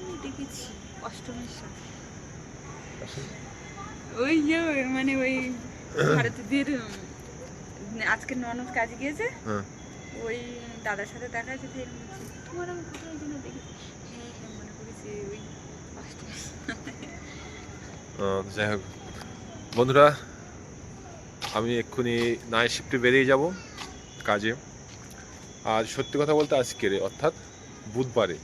আমি দেখেছি অষ্টমীর সাথে। ওই মানে ওই ভারতীয়দের আজকে ননদ কাজে গিয়েছে। হ্যাঁ। ওই দাদার সাথে দেখা হয়েছে বলছে তোমার আমি কোথায় যেন দেখেছি। হ্যাঁ হ্যাঁ মনে করেছি ওই অষ্টমীর যাই হোক। বন্ধুরা আমি এক্ষুনি নাইট শিফটে বেরিয়ে যাব কাজে। আর সত্যি কথা বলতে আজকের অর্থাৎ বুধবারে।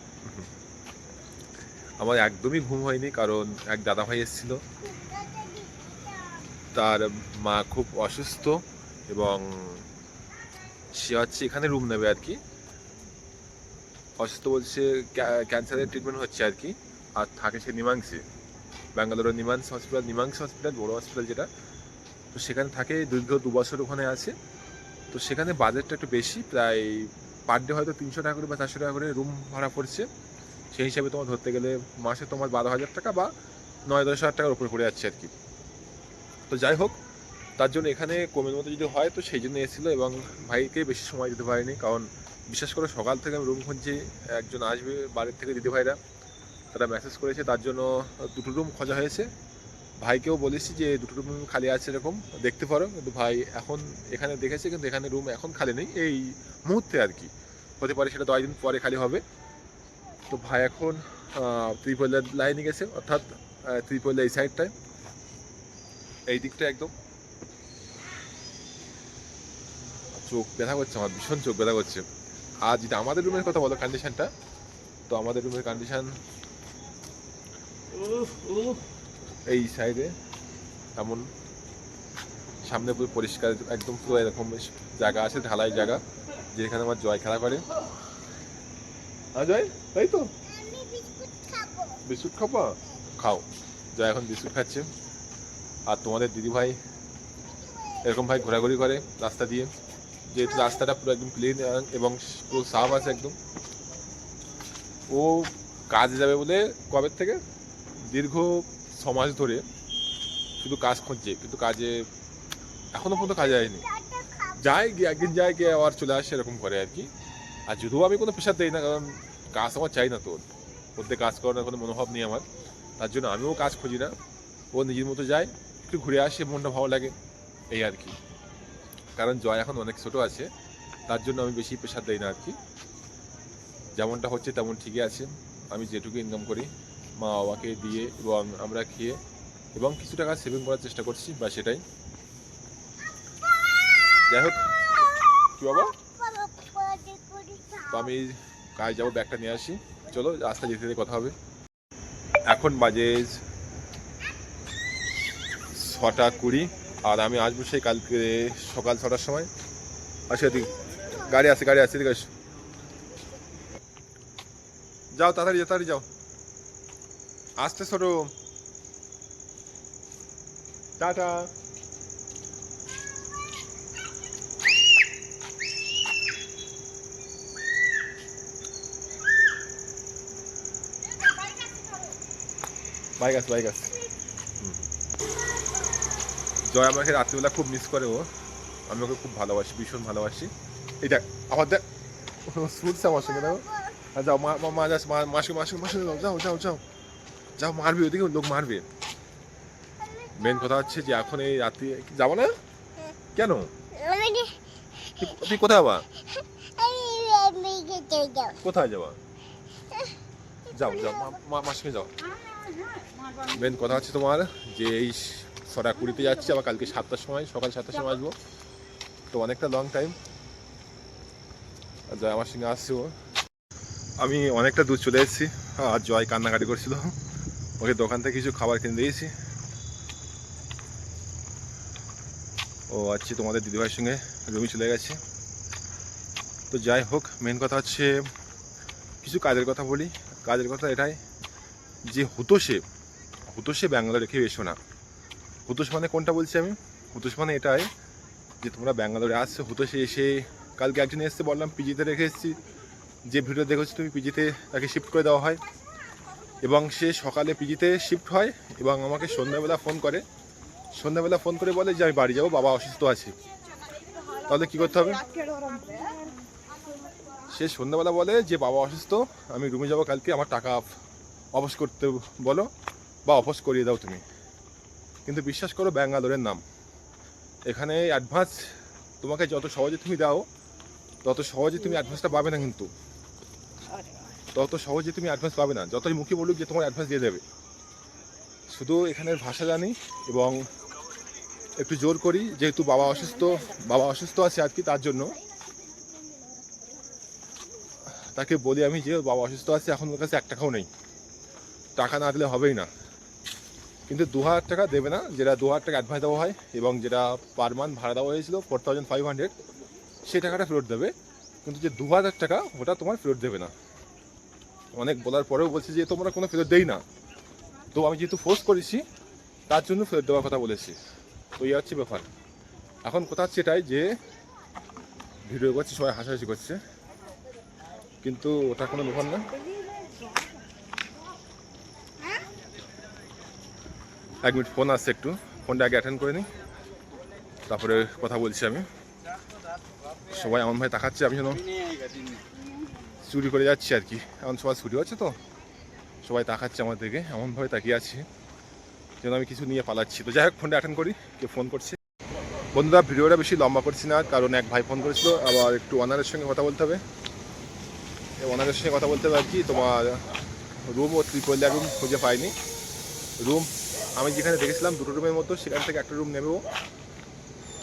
আমার একদমই ঘুম হয়নি, কারণ এক দাদা ভাই এসেছিল। তার মা খুব অসুস্থ এবং সে হচ্ছে এখানে রুম নেবে আর কি। অসুস্থ বলছে ক্যান্সারের ট্রিটমেন্ট হচ্ছে আর কি। আর থাকে সে নিমাংসে ব্যাঙ্গালোরের নিমাংস হসপিটাল নিমাংস হসপিটাল বড় হসপিটাল যেটা। তো সেখানে থাকে, দীর্ঘ দু বছর ওখানে আছে। তো সেখানে বাজেটটা একটু বেশি, প্রায় পার ডে হয়তো তিনশো টাকা করে বা চারশো টাকা করে রুম ভাড়া পড়ছে। সেই হিসাবে তোমার ধরতে গেলে মাসে তোমার বারো হাজার টাকা বা নয় দশ হাজার টাকার উপরে পড়ে যাচ্ছে আর কি। তো যাই হোক, তার জন্য এখানে কমের মতো যদি হয় তো সেই জন্য এসেছিল এবং ভাইকে বেশি সময় দিতে পারিনি কারণ বিশেষ করে সকাল থেকে আমি রুম খুঁজছি, একজন আসবে বাড়ির থেকে দিদি ভাইরা, তারা মেসেজ করেছে, তার জন্য দুটো রুম খোঁজা হয়েছে। ভাইকেও বলেছি যে দুটো রুম খালি আছে এরকম, দেখতে পারো, কিন্তু ভাই এখন এখানে দেখেছে, কিন্তু এখানে রুম এখন খালি নেই, এই মুহূর্তে আর কি। হতে পারে সেটা দশ দিন পরে খালি হবে। তো ভাই এখন ত্রিপলের লাইনে গেছে, অর্থাৎ ত্রিপলের এই সাইডটায় এই দিকটা একদম। চোখ ব্যথা করছে আমার, ভীষণ চোখ ব্যথা করছে। আর যদি আমাদের রুমের কথা বলো কন্ডিশনটা তো আমাদের রুমের কন্ডিশন এই সাইডে এমন সামনে পুরো পরিষ্কার, একদম পুরো এরকম জায়গা আছে, ঢালাই জায়গা, যেখানে আমার জয় খেলা করে। হ্যাঁ জয় তাই তো বিস্কুট খাব? খাও। জয় এখন বিস্কুট খাচ্ছে। আর তোমাদের দিদি ভাই এরকম ভাই ঘোরাঘুরি করে রাস্তা দিয়ে। যেহেতু রাস্তাটা পুরো একদম ক্লিন এবং পুরো সাফ আছে একদম। ও কাজে যাবে বলে কবে থেকে? দীর্ঘ মাস ধরে শুধু কাজ খুঁজছে কিন্তু কাজে এখনও পর্যন্ত কাজে যায়নি যায় গিয়ে একদিন যায় গিয়ে আবার চলে আসে এরকম করে আর কি। আর যদিও আমি কোনো প্রেশার দিই না, কারণ কাজ আমার চাই না তোর ওতে কাজ করার কোনো মনোভাব নেই আমার। তার জন্য আমিও কাজ খুঁজি না। ও নিজের মতো যায়, একটু ঘুরে আসে, মনটা ভালো লাগে, এই আর কি। কারণ জয় এখন অনেক ছোট আছে, তার জন্য আমি বেশি প্রেশার দিই না আর কি। যেমনটা হচ্ছে তেমন ঠিকই আছে। আমি যেটুকু ইনকাম করি, মা বাবাকে দিয়ে এবং আমরা খেয়ে এবং কিছু টাকা সেভিং করার চেষ্টা করছি বা সেটাই যাই হোক, কি বাবা? তো আমি কাজ যাব, ব্যাগটা নিয়ে আসি। চলো রাস্তা যেতে যেতে কথা হবে। এখন বাজে ছটা কুড়ি, আর আমি আসব সেই কালকে সকাল ছটার সময়। আসি এদিক গাড়ি আছে গাড়ি আছে, এদিকে আসো। যাও, তাড়াতাড়ি যাও তাড়াতাড়ি যাও। আসতে ছোটো টাটা। বাইক আছে বাইক আছে। জয় আমাকে রাত্রিবেলা খুব মিস করে ও। আমি ওকে খুব ভালোবাসি, ভীষণ ভালোবাসি। এই দেখ আবার দেখ শুনছে আমার সঙ্গে দেখো। যাও, মা, মা- যাস, মা, মাসে মাসে মাসে, যাও যাও যাও যাও। যাও, মারবে ওদিকে, লোক মারবে। মেন কথা হচ্ছে যে এখন এই রাত্রি, যাব না? কেন? তুই- কোথায় যাবা কোথায় যাবা? যাও যাও, মা- মা মার যাও। মেন কথা হচ্ছে তোমার যে এই ছটা কুড়িতে যাচ্ছি, আবার কালকে সাতটার সময়, সকাল সাতটার সময় আসব। তো অনেকটা লং টাইম জয় আমার সঙ্গে আসছে ও। আমি অনেকটা দূর চলে এসেছি। আর জয় কান্নাকাটি করছিল। ওকে দোকান থেকে কিছু খাবার কিনে দিয়েছি। ও, আজকে তোমাদের দিদিভাইয়ের সঙ্গে রুমি চলে গেছে। তো যাই হোক মেন কথা হচ্ছে, কিছু কাজের কথা বলি। কাজের কথা এটাই। যে হতো সে হুতোষে ব্যাঙ্গালোর রেখে এসো না। হুতোষ মানে কোনটা বলছি আমি? হুতোষ মানে এটাই যে তোমরা ব্যাঙ্গালোরে আসছো হুতোষে এসে কালকে একজন এসছে, বললাম পিজিতে রেখে এসেছি। যে ভিডিও দেখেছ তুমি পিজিতে তাকে শিফট করে দেওয়া হয়। এবং সে সকালে পিজিতে শিফট হয় এবং আমাকে সন্ধ্যাবেলা ফোন করে। সন্ধ্যাবেলা ফোন করে বলে যে আমি বাড়ি যাব, বাবা অসুস্থ আছে। তাহলে কি করতে হবে? সে সন্ধ্যাবেলা বলে যে বাবা অসুস্থ, আমি রুমে যাব কালকে, আমার টাকা অফস করতে বলো বা অফস করিয়ে দাও তুমি। কিন্তু বিশ্বাস করো ব্যাঙ্গালোরের নাম। এখানে অ্যাডভান্স তোমাকে যত সহজে তুমি দাও, তত সহজে তুমি অ্যাডভান্সটা পাবে না কিন্তু। তত সহজে তুমি অ্যাডভান্স পাবে না। যতই মুখে বলুক যে তোমার অ্যাডভান্স দিয়ে দেবে। শুধু এখানের ভাষা জানি এবং একটু জোর করি, যেহেতু বাবা অসুস্থ বাবা অসুস্থ আছে আর কি তার জন্য। তাকে বলি আমি যে বাবা অসুস্থ আছে, এখন ওর কাছে এক টাকাও নেই। টাকা না দিলে হবেই না। কিন্তু দু হাজার টাকা দেবে না, যেটা দু হাজার টাকা অ্যাডভান্স দেওয়া হয় এবং যেটা পার মান্থ ভাড়া দেওয়া হয়েছিল ফোর থাউজেন্ড ফাইভ হান্ড্রেড সেই টাকাটা ফেরত দেবে। কিন্তু যে দু হাজার টাকা, ওটা তোমার ফেরত দেবে না। অনেক বলার পরেও বলছে যে, তোমরা কোনো ফেরত দেই না। তো আমি যেহেতু ফোর্স করেছি, তার জন্য ফেরত দেওয়ার কথা বলেছি। তো এই হচ্ছে ব্যাপার। এখন কথা হচ্ছে এটাই যে, ভিডিও করছে, সবাই হাসাহাসি করছে। কিন্তু ওটা কোনো ব্যাপার না। এক মিনিট ফোন আসছে একটু। ফোনটা আগে অ্যাটেন্ড করে নিই তারপরে কথা বলছি আমি। সবাই এমন ভাই তাকাচ্ছে, আমি যেন চুরি করে যাচ্ছি আর কি। এখন সবাই ছুটি হচ্ছে তো। সবাই তাকাচ্ছে আমার দিকে। এমনভাবে তাকিয়ে আছি যেন আমি কিছু নিয়ে পালাচ্ছি। তো যাই হোক, ফোনটা অ্যাটেন্ড করি। কে ফোন করছে? বন্ধুরা, ভিডিওটা বেশি লম্বা করছি না, কারণ এক ভাই ফোন করেছিল। আবার একটু ওনারের সঙ্গে কথা বলতে হবে। ওনারের সঙ্গে কথা বলতে হবে আর কি। তোমার রুম ও ত্রিপলিয়া রুম খুঁজে পাইনি। রুম আমি যেখানে দেখেছিলাম দুটো রুমের মতো, সেখান থেকে একটা রুম নেব।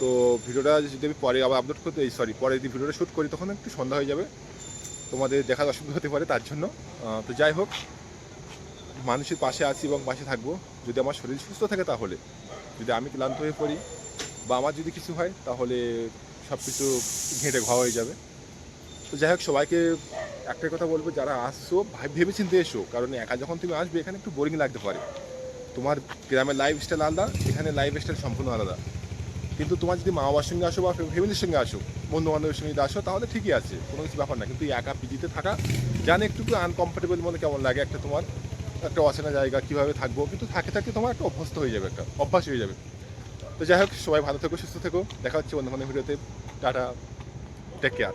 তো ভিডিওটা যদি আমি পরে আবার আপলোড করতে এই সরি পরে যদি ভিডিওটা শ্যুট করি, তখন একটু সন্ধ্যা হয়ে যাবে। তোমাদের দেখার অসুবিধা হতে পারে তার জন্য। তো যাই হোক, মানুষের পাশে আছি এবং পাশে থাকব। যদি আমার শরীর সুস্থ থাকে তাহলে। যদি আমি ক্লান্ত হয়ে পড়ি বা আমার যদি কিছু হয়, তাহলে সব কিছু ঘেঁটে ঘা হয়ে যাবে। তো যাই হোক, সবাইকে একটাই কথা বলব, যারা আসছো ভেবে চিন্তে এসো। কারণ একা যখন তুমি আসবে, এখানে একটু বোরিং লাগতে পারে। তোমার গ্রামের লাইফ স্টাইল আলাদা, এখানে লাইফ স্টাইল সম্পূর্ণ আলাদা। কিন্তু তোমার যদি মা বাবার সঙ্গে আসো বা ফ্যামিলির সঙ্গে আসো বন্ধু বান্ধবের সঙ্গে যদি আসো, তাহলে ঠিকই আছে, কোনো কিছু ব্যাপার না। কিন্তু একা পিজিতে থাকা, জানে একটু আনকমফোর্টেবল মনে কেমন লাগে একটা তোমার, একটা অচেনা জায়গা, কীভাবে থাকব? কিন্তু থাকে থাকে তোমার একটা অভ্যস্ত হয়ে যাবে, একটা অভ্যাস হয়ে যাবে। তো যাই হোক, সবাই ভালো থেকো, সুস্থ থেকো। দেখা হচ্ছে অন্য কোনো ভিডিওতে। টাটা। Take care